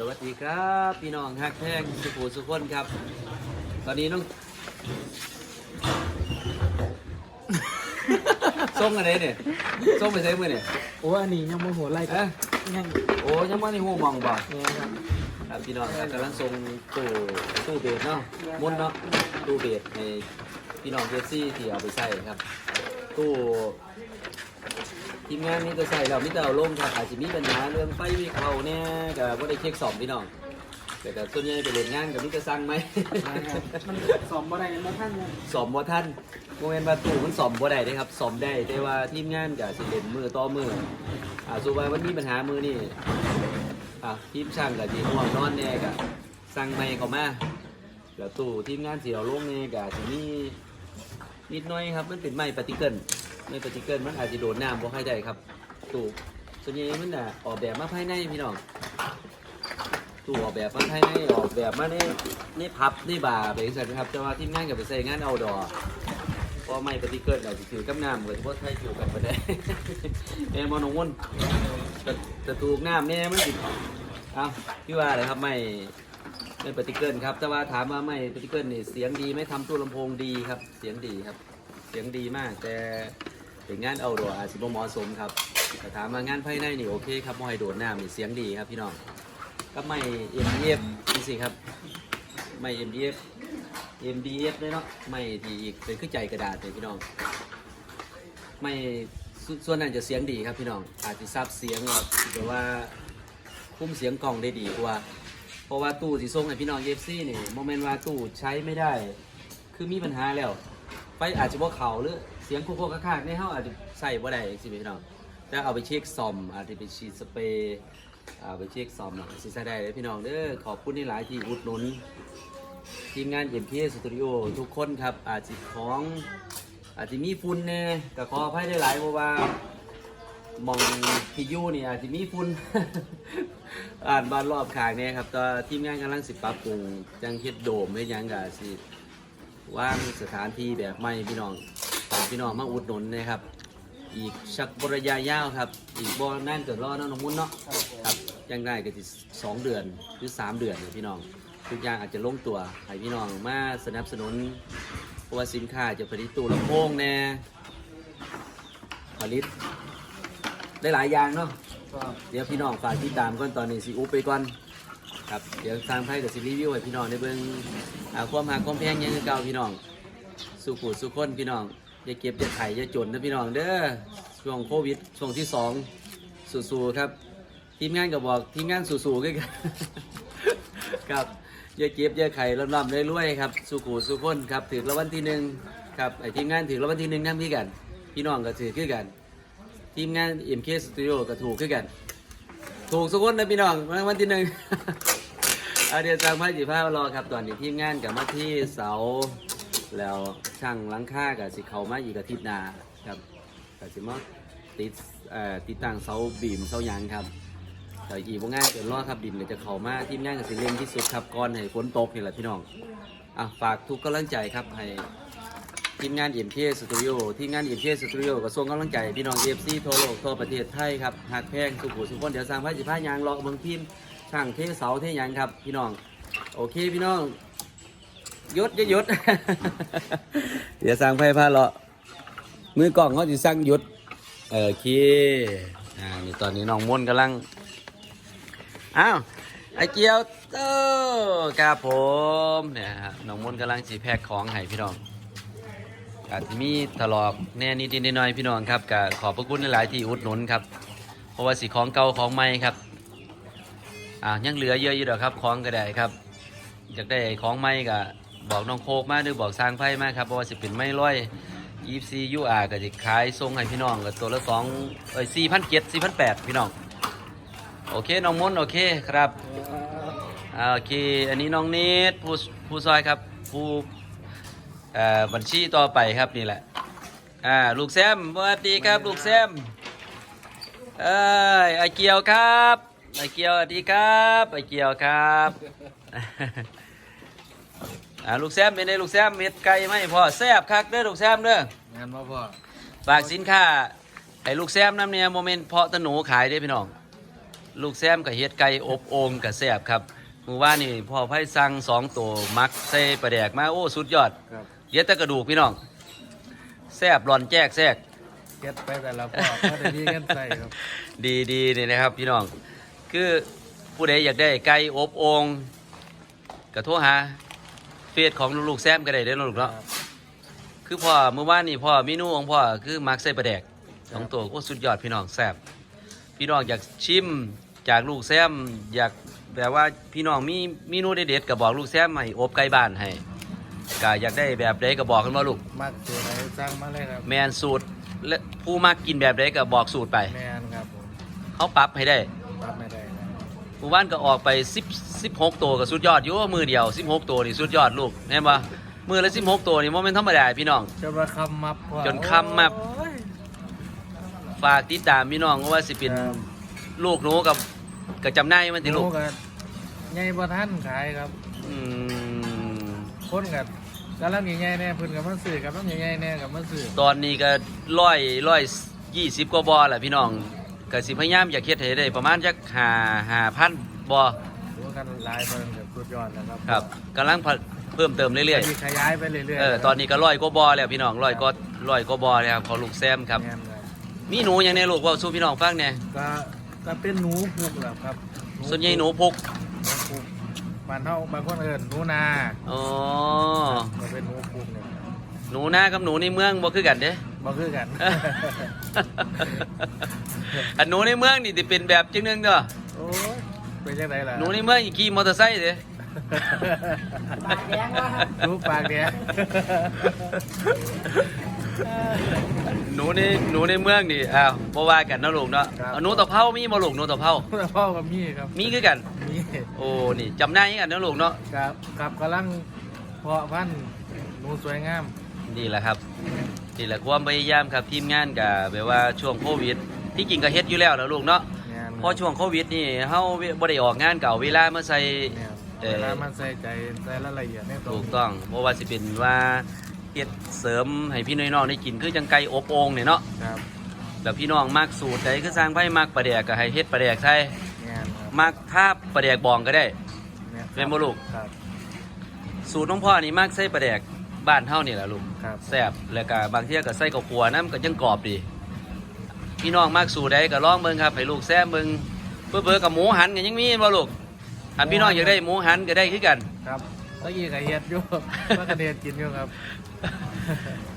สวัสดีครับพี่น้องฮักแท่งสุภูสุขคนครับ ตอนนี้น้องส่งอะไรเนี่ยส่งไปใช้มือเนี่ยโอ้อันนี้ยังโมโหไล่กัเอ๊ะนยังโอ้ยังไม่ได้หูมองบ่เนี่ยครับ ครับพี่น้องครับกำลังส่งตู้ตู้เบสเนาะมุนเนาะตู้เบสในพี่น้องเจสซี่ที่เอาไปใส่ครับ ตู้ ทีมงานนี้ก็ใส่เราม่แต่เอาลงครับอาจจะมีปัญหาเรื่องไฟมีเขาเนี่ยก็ว่ได้เช็คสอบพี่น้องแต่ก็ส่วนใหญ่ไปเล่นงานกับมิตรสั่งไหมมันสอมบ่ได้บ่ท่านสอมบ่ท่านโมเมนต์ประตูมันสอมบ่ได้เด้ครับสอมได้แต่ว่าทีมงานกับสิเล่นมือต่อมืออ่าสุว่ามันมีปัญหามือนี่อ่าทีมช่างกับทีห่วงนอนแน่กับสั่งไม่เขามาแล้วตู้ทีมงานสิเอาลงแน่กับสิมีนิดหน้อยครับมันเป็นไม้ปฏิเกิล ไม้ปฏิเกิลมันอาจจะโดนน้ำบ่ค่อยได้ครับตู้ส่วนใหญ่มันน่ะออกแบบมาภายในพี่น้องตู้ออกแบบมาภายในออกแบบมาในในพับในบาร์ไปสั่นครับแต่ว่าทีมงานกับไปใส่งานเอาดอพราะไม่ปฏิเกิดเราจะถือกับน้ำเหมือนพวกไทยถือกันไปได้แม่มอนงวนแต่ต่ถูกน้ำเนี่ยมันติดเอาพี่ว่าอะไรครับไม่ไม่ปฏิเกิดครับ แต่ว่าถามว่าไม่ปฏิเกิดนี่เสียงดีไม่ทำตู้ลำโพงดีครับ เสียงดีครับ เสียงดีมากแต่ เป็นงานเอาดออาจสิบ่เหมาะสมครับแต่ถามว่างานภายในนี่โอเคครับมอยโดดน้ำนี่เสียงดีครับพี่น้องก็ไม่เอ็มเอฟนี่สิครับ ไม่เอ็มเอฟ MDF เลยเนาะไม่ที่อีกเป็นขึ้นใจกระดาษเลยพี่น้อง ไม่ส่วนนั้นจะเสียงดีครับพี่น้อง อาจจะซับเสียงแบบแต่ว่าคุ้มเสียงกล่องได้ดีกว่า เพราะว่าตู้สีส้มให้พี่น้องเอฟซีนี่โมเมนต์ว่าตู้ใช้ไม่ได้ คือมีปัญหาแล้วไฟอาจจะว่าเขาหรือ เสียงโคโค่ข้างๆในเฮาอาจจะใส่บ่ได้สิพี่น้องแต่เอาไปเช็คซอมอาจจะไปฉีดสเปรย์เอาไปเช็คซอมหน่อยสิใส่ได้เลยพี่น้องเด้อขอบคุณที่หลายที่อุดหนุนทีมงานเอ็มพีสตูดิโอทุกคนครับอาจจะของอาจจะมีฝุ่นแน่ก็ขออภัยได้หลายเพราะว่ามองที่ยู่นี่อาจจะมีฝุ่น อ่านบ้านรอบขางเนี่ยครับตอนทีมงานกำลังสิปรับปรุงจังเฮ็ดโดมเฮ็ดหยังก็สิว่างสถานที่แบบใหม่พี่น้อง พี่น้องมาอุดหนุนนะครับ อีกชักบระยะยาวครับ อีกบ่นั่นเกิดรอเนาะน้องมุ้นเนาะครับยังได้ก็จะสองเดือนหรือสามเดือนเนี่ยพี่น้อง ทุกอย่างอาจจะลงตัวให้พี่น้องมาสนับสนุนเพราะว่าสินค้าจะผลิตตู้ลำโพงแน่ผลิต ได้หลายอย่างเนาะเดี๋ยวพี่น้องฝากติดตามก่อนตอนนี้สิอุบไปก่อนครับเดี๋ยวทางไพ่กับสิรีวิวให้พี่น้องได้เบิ่งอาความหาความแพงยังคือเก่าพี่น้องสู้ขู่สู้คนพี่น้อง อย่าเก็บอย่าไข่อย่าจนนะพี่น้องเด้อช่วงโควิดช่วงที่สองสู้ๆครับทีมงานก็บอกทีมงานสู้ๆกันครับอย่าเก็บอย่าไข่ลำๆรวยๆครับสู้ขู่สู้คนครับถือรางวัลที่หนึ่งครับไอทีมงานถือรางวัลที่หนึ่งนั่พี่กัน พี่น้องก็ถือคือกัน ทีมงาน MK Studio ก็ถูกคือกัน ถูกสุกคนนะพี่น้องรางวัลที่หนึ่งอาเดียจังพระจีพารอครับตอนนี้ทีมงานกับมาที่เสา แล้วช่างหลังค่ากับสิเขามาอีกอาทิตย์หน้าครับกับสิมาติดเอ่อติดตั้งเสาบีมเสายางครับแต่อีกว่างานเกิดรอครับดินก็จะเขามาทีมงานกับสิเร่งที่สุดครับก่อนให้ฝนตกนี่แหละพี่น้องอะฝากทุกกำลังใจครับให้ทีมงานเอ็มเคสตูดิโอทีมงานเอ็มเคสตูดิโอกระทรวงกำลังใจพี่น้องเอฟซีทั่วโลกทั่วประเทศไทยครับหักแพงสุขุมสุขคนเดี๋ยวสร้างพระจิพายางรอเมืองทีมช่างเทเสาเทยังครับพี่น้องโอเคพี่น้อง ยศอยศเดี๋ยวสร้างไพ่พาเลาะมือกล่องเขาจะสร้างยศโอเคอ่านี่ตอนนี้น้องม่นกำลังอ้าวไอเกียวเต้าครับผมเนี่ยฮะน้องม่นกำลังสีแพ็คของให้พี่น้องอาจจะมีทะเลาะแน่นิดๆหน่อยๆพี่น้องครับก็ขอบพระคุณหลายที่อุดหนุนครับ เพราะว่าสีของเก่าของใหม่ครับอ่ายังเหลือเยอะอยู่เด้อครับของก็ได้ครับอยากได้ของใหม่ก็บ บอกน้องโคกมาหรือบอกสร้างไพ่มาครับเพราะว่าสิเป็นไม้ร้อยยีซียูอาร์ก็จะขายส่งให้พี่น้องก็ตัวละสองเอ้ยสี่พันเจ็ดสี่พันแปดพี่น้อง โอเค น้องมนโอเคครับอ่าโอเค อันนี้น้องเนทผู้ผู้ซอยครับ ผู้เอ่อบัญชีต่อไปครับนี่แหละอ่าลูกแซมสวัสดีครับ ลูกแซมเอ้ยไอเกียวครับไอเกียวสวัสดีครับไอเกียวครับ อ่าลูกแซมเป็นไงลูกแซมเม็ดไก่ไหมพ่อแซบคักเด้อลูกแซมเด้องานมาพ่อฝากสินค้าให้ลูกแซมน้ำเนี่ยโมเมนต์เพาะตะหนูขายได้อพี่น้อง ลูกแซมกับเฮ็ดไก่อบโอ่งกับแซ่บครับมือว่านี่พ่อไพ่สั่งสองตัวมักใส่ปลาแดกมาโอ้สุดยอดครับเดี๋ยวแต่กระดูกพี่น้องแซ่บร้อนแจกแซก เก็ตไปแต่ละพ่อก็ได้มีเงินใส่ครับ ดีดีนี่นะครับพี่น้อง คือผู้ใดอยากได้ไก่อบโอ่งก็โทรหาเฟ ซของลูกๆแซมก็ได้เด้อลูกเนาะคือพ่อเมื่อวานนี่พ่อเมนูของพ่อคือมักใส่ปลาแดกสองตัวโอ้สุดยอดพี่น้องแซ่บพี่น้องอยากชิมจากลูกแซมอยากแบบว่าพี่น้องมีเมนูเด็ดๆก็บอกลูกแซมให้อบไก่บ้านให้ก็อยากได้แบบใดก็บอกกันว่าลูกมักตัวไหนสร้างมาเลยครับแมนสูตรและผู้มักกินแบบใดก็บอกสูตรไปแมนครับผมเขาปรับให้ได้รับไม่ได้นะ หมู่บ้านก็ออกไป10 16ตัวก็สุดยอดอยู่ว่ามือเดียว 16 ตัวนี่สุดยอดลูกแน่นปะมือละ16 ตัวนี่มันเป็นธรรมดาพี่น้อง จนว่าคำมับพ่อจนคำมับ โอ้ยฝากติดตามพี่น้องว่าสิเป็นครับลูกหนูกับกับจำหน้ายมันติลูกหนูก็ใหญ่บ่ทันขายครับ อืมคนกับกำลังใหญ่ๆแน่เพิ่นกับมันซื้อกับมันใหญ่ๆแน่กับมันซื้อตอนนี้ก็ร้อยร้อยยี่สิบกว่าบอแหละพี่น้อง ก็สิพยายามอยากเฮ็ดให้ได้ประมาณจักหาหาพันบอดูกันหลายเบิ่งกับสุดยอดแล้วครับครับกำลังพัฒเพิ่มเติมเรื่อยมีขยายไปเรื่อยๆเออตอนนี้ก็ร้อยกว่าบอแล้วพี่น้องร้อยก็ร้อยกว่าบอแล้วครับขอลูกแซมครับ แม่นครับมีหนูอย่างในลูกเว่าสู้พี่น้องฟังเนี่ยก็ก็เป็นหนูพุกแหละครับส่วนใหญ่หนูพุกหนูพุกบ้านเฮาบางคนเอิ้นหนูนาอ๋อก็เป็นหนูพุกเนี่ยหนูหน้ากับหนูในเมืองบ่คือกันเด้ บ่คือกัน อันหนูในเมืองนี่จะเป็นแบบจังนึงเด้อโอ้ยเป็นจังไดล่ะหนูในเมืองนี่ขี่มอเตอร์ไซค์เด้ปากแดงวะหนูปากแดงหนูในหนูในเมืองนี่อ้าวบ่ว่ากันเนาะลูกเนาะเอาหนูตะเภามีบ่ลูกหนูตะเภาพ่อกับมี่ครับมีคือกัน มีโอ้นี่จำได้กันเนาะลูกเนาะกับกับกำลังเพาะพันธุ์หนูสวยงาม นี่แหละครับ นี่แหละความพยายามครับทีมงานก็แบบว่าช่วงโควิด ที่จริงก็เฮ็ดอยู่แล้วนะลูกเนาะงานพอช่วงโควิดนี่เฮาบ่ได้ออกงานเก่าเวลามาใส่เนี่ยเอ่อเวลามันใส่ใจใส่รายละเอียดในตรถูงกต้องเพราะว่าสิเป็นว่าเฮ็ดเสริมให้พี่น้องๆได้กินคือจังไก่อบโอ่งนี่เนาะครับแบบพี่น้องมักสูตรใดคือสร้างไผมักปลาแดกก็ให้เฮ็ดปลาแดกใส่งานครับมักทาบปลาแดกบองก็ได้ยเป็นบ่ลูกครับสูตรน้องพ่อนี่มักใส่ปลาแดก บ้านเฮานี่แหละลูกครับแซ่บแล้วก็บางเที่ยก็ใส่กับขัวน้ำก็ยังกรอบดีพี่น้องมักสูตรใดก็ลองเบิ่งครับให้ลูกแซ่บเบิ่งเพื่อเบิ่กับหมูหันก็ยังมีบ่ลูกอันพี่น้องอยากได้หมูหันก็ได้คือกันครับตะกี้กับเฮ็ดอยู่ว่ากระเด็ดกินอยู่ครับ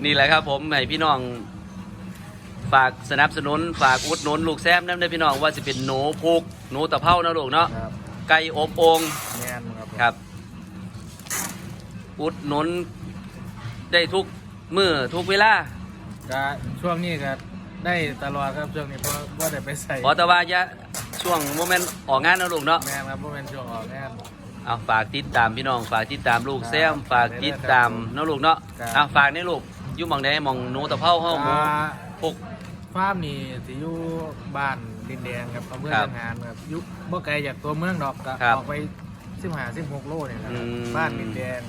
นี่แหละครับผมให้พี่น้องฝากสนับสนุนฝากอุดหนุนลูกแซมน้ำได้อพี่น้องว่าสิเป็นหนูพุกหนูตะเภานะลูกเนาะครับไก่อบโอ่งงานครับครับ อุดหนุน ได้ทุกมือทุกเวลาก็ช่วงนี้ก็ได้ตลอดครับช่วงนี้เพราะว่าได้ไปใส่ขอแตะว่าจะช่วงโมเมนต์ออกงานนะลูกเนาะแม่นครับเพราะเป็นช่วงออกงาน เอาฝากติดตามพี่น้องฝากติดตามลูกครับแซมฝากติดตามน้องลูกเนาะครับ เอาฝากในลูกอยู่หมองใดหมองหนูตะเภาเฮาหมูอ่าพุกฟาร์มนี่สิอยู่บ้านดินแดงครับอำเภอครับจังหารครับอยุบ่ไกลจากตัวเมืองดอกก็ครับออกไป15 16โลนี่แหละครับอืมบ้านดินแดง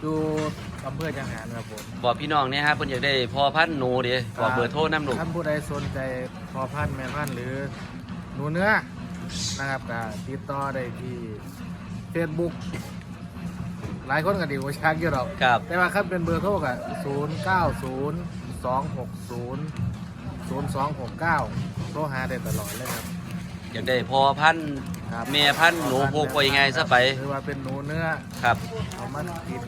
อยู่ อำเภอจังหารครับผมบอกพี่น้องเนี่ยฮะเพิ่นอยากได้พอพันธุ์หนูดิบอกเบอร์โทรน้ำลูกท่านผู้ใดสนใจพอพันธุ์แม่พันธุ์หรือหนูเนื้อนะครับก็ติดต่อได้ที่ Facebook หลายคนก็ดีกว่าชักอยู่หรอกครับแต่ว่าครับเป็นเบอร์โทรก็0 9 0 2 6 0 0 2 6 9โทรหาได้ตลอดเลยครับอยากได้พอพันธุ์ ครับ แม่พันธุ์หนูพุกว่ายังไงซะไปหรือว่าเป็นหนูเนื้อครับเอามากิน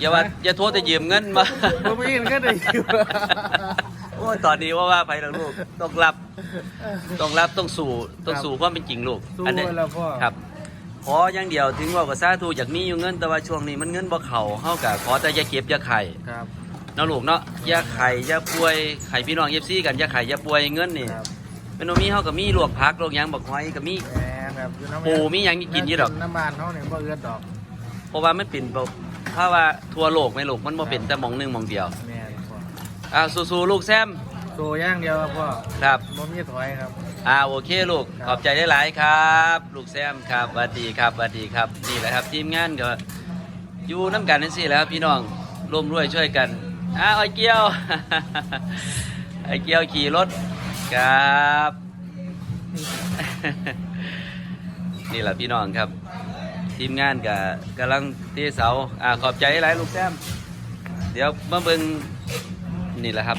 อย่าว่าอย่าโทษแต่ยืมเงินมาบ่มีเงินก็ได้อยู่โอ้ยตอนนี้ว่าว่าไปแล้วลูกต้องรับต้องรับต้องสู่ต้องสู่ความเป็นจริงลูกสู้นี้แล้วพ่อครับขออย่างเดียวถึงว่ากับซาทูอยากมีอยู่เงินแต่ว่าช่วงนี้มันเงินบ่เข่าเฮากะขอแต่อย่าเก็บอย่าไข่ครับเนาะลูกเนาะอย่าไข่อย่าป่วยไข่พี่น้องเอฟซีกันอย่าไข่อย่าป่วยเงินนี่ครับ เป็นว่ามีเฮาก็มีลวกผักลวกหยังบักหอยก็มี แหมครับอยู่น้ำปูมีหยังกินอยู่ดอก น้ำมันเขาเนี่ยบ่เอื้อดอกเพราะว่ามันเป็นแบบถ้าว่าทั่วโลกไหม่ลูกมันบ่เป็นแต่หมองหนึงหมองเดียวแม่นพ่ออ่าสู้ๆลูกแซมโซย่างเดียวครับพ่อครับบ่มีถอยครับ อ่าโอเคลูกครับขอบใจได้หลายๆครับ ลูกแซมครับสวัสดีครับสวัสดีครับนี่แหละครับทีมงานก็อยู่น้ำกันนั่นสิแหล้วครับพี่น้องร่วมด้วยช่วยกันอ้าวไอ้เกี้ยว ไอ้เกี้ยวขี่รถ ครับ นี่แหละพี่น้องครับ ทีมงานกับกำลังตีเสาอ่าขอบใจหลายลูกแซมเดี๋ยวมาเบิ่งนี่แหละครับ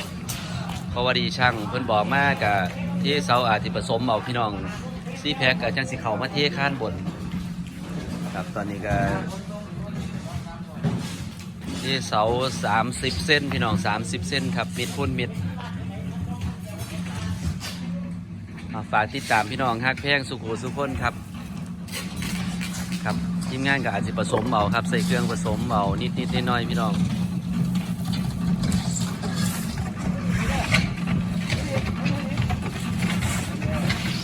เพราะว่าดีช่างเพิ่นบอกมากับที่เสาอาจิผสมเอาพี่น้องซีแพ็กกับจังสิเขามาเทข้านบน ครับตอนนี้ก็ที่เสา 30 เส้นพี่น้อง 30 เส้นครับมิดพุ่นมิด ฝากติดตามพี่น้องฮักแพงสุขุสุขคนครับ ครับทีมงานก็อาจจะผสมเอาครับ ใส่เครื่องผสมเอานิดนิดน้อยๆพี่น้อง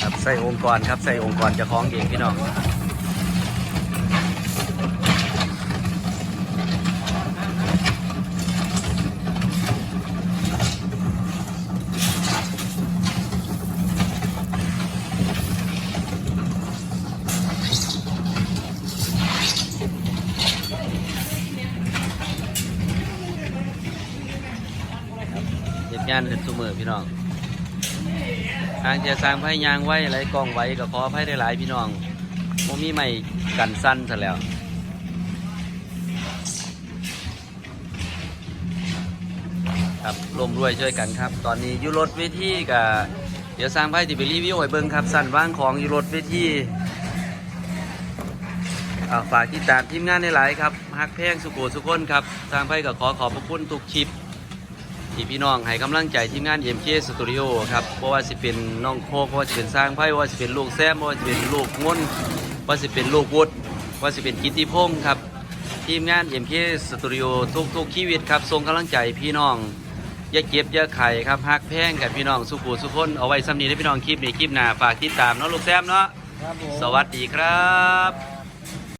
ครับใส่องค์กรครับใส่องค์กรจะคล้องเองพี่น้อง งานเป็นสมือพี่น้องทางจะสร้างไพ่ยางไว้ไรกองไว้ก็ขอไพ่ได้หลายพี่น้องโมมีไม่กันสั้นซะแล้วครับรวมด้วยช่วยกันครับ ตอนนี้ยูรถเวทีกับเดี๋ยวสร้างไพ่ที่ไปรีวิวให้เบิ่งครับสั้นว่างของยูรถเวทีอ่าฝากติดตามทีมงานในหลายครับฮักแพงสุโขสุขคนครับสร้างไพ่ก็ขอขอบพระคุณทุกคลิป ที่พี่น้องให้กำลังใจทีมงาน MK Studio ครับเพราะว่าสิเป็นน้องโคกเพราะว่าสิเป็นสร้างไพ่ว่าสิเป็นลูกแซมว่าสิเป็นลูกง้นว่าสิเป็นลูกวุฒว่าสิเป็นกิตติพงศ์ครับ ทีมงาน MK Studio ทุกทุกๆชีวิตครับส่งกำลังใจพี่น้องอย่าเก็บอย่าไข่ครับฮักแพงกับพี่น้องสุขูสุขคนเอาไว้ซ้ำนี้ได้พี่น้องคลิปนี้คลิปหน้าฝากติดตามเนาะลูกแซมเนาะครับผมสวัสดีครับ